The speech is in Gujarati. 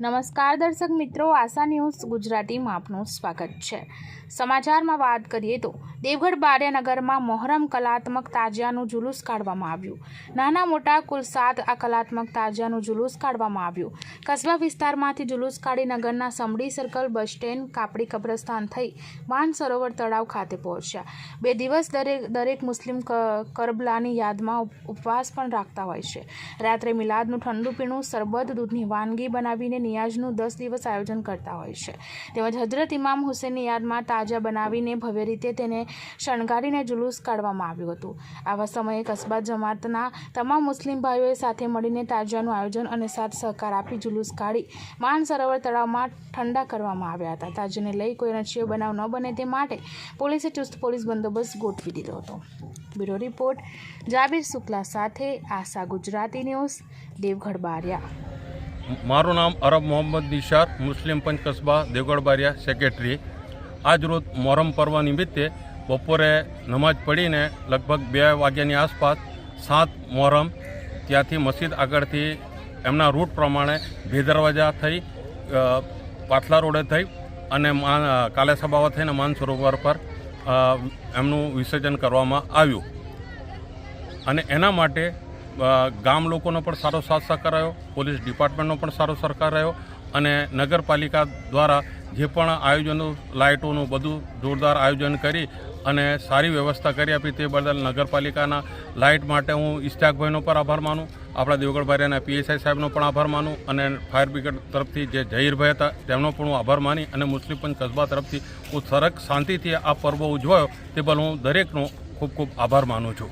નમસ્કાર દર્શક મિત્રો, આશા ન્યૂઝ ગુજરાતીમાં આપનું સ્વાગત છે. સમાચારમાં વાત કરીએ તો, દેવગઢ બાર્યનગરમાં મોહરમ કલાત્મક તાજિયાનું જુલુસ કાઢવામાં આવ્યું. નાના મોટા કુલ સાત આ કલાત્મક તાજિયાનું જુલુસ કાઢવામાં આવ્યું. કસ્બા વિસ્તારમાંથી જુલુસ કાઢી નગરના સમડી સર્કલ બસ સ્ટેન્ડ કાપડી કબ્રસ્તાન થઈ માન સરોવર તળાવ ખાતે પહોંચ્યા. બે દિવસ દરેક દરેક મુસ્લિમ કરબલાની યાદમાં ઉપવાસ પણ રાખતા હોય છે. રાત્રે મિલાદનું ઠંડુ પીણું સરબત દૂધની વાનગી બનાવીને નિયાજનું દસ દિવસ આયોજન કરતા હોય છે. તેમજ હજરત ઇમામ હુસેનની યાદમાં તાજા બનાવીને ભવ્ય રીતે તેને શણગારીને જુલુસ કાઢવામાં આવ્યું હતું. આવા સમયે કસ્બા જમાતના તમામ મુસ્લિમ ભાઈઓએ સાથે મળીને તાજાનું આયોજન અને સાથ સહકાર આપી જુલુસ કાઢી માન સરોવર તળાવમાં ઠંડા કરવામાં આવ્યા હતા. તાજાને લઈ કોઈ રચિયો બનાવ ન બને તે માટે પોલીસે ચુસ્ત પોલીસ બંદોબસ્ત ગોઠવી દીધો હતો. બ્યુરો રિપોર્ટ જાબીર શુક્લા સાથે આશા ગુજરાતી ન્યૂઝ દેવગઢ બારિયા. મારું નામ અરબ મોહમ્મદ નિશાર મુસ્લિમ પંચ કસ્બા દેવગઢ બારિયા, સેક્રેટરી. આજરોજ મોહરમ પર્વ નિમિત્તે બપોરે નમાજ પડીને લગભગ બે વાગ્યાની આસપાસ સાત મોહરમ ત્યાંથી મસ્જિદ આગળથી એમના રૂટ પ્રમાણે બે દરવાજા થઈ પાથલા રોડે થઈ અને માન કાલે સભાવા થઈને માન સરોવર પર એમનું વિસર્જન કરવામાં આવ્યું. અને એના માટે ગામ લોકોનો પણ સારો સાથ સહકાર રહ્યો પોલીસ ડિપાર્ટમેન્ટનો પણ સારો સરકાર રહ્યો અને નગરપાલિકા દ્વારા જે પણ આયોજનો, લાઇટોનું બધું જોરદાર આયોજન કરી અને સારી વ્યવસ્થા કરી આપી તે બદલ નગરપાલિકાના લાઇટ માટે હું ઇસ્તાકભાઈનો પણ આભાર માનું, આપણા દેવગઢ બારિયાના પીએસઆઈ સાહેબનો પણ આભાર માનું અને ફાયર બ્રિગેડ તરફથી જે જહીરભાઈ હતા તેમનો પણ હું આભાર માની અને મુસ્લિમ પંચ કસ્બા તરફથી હું સરક શાંતિથી આ પર્વ ઉજવાયો તે બદલ હું દરેકનો ખૂબ ખૂબ આભાર માનું છું.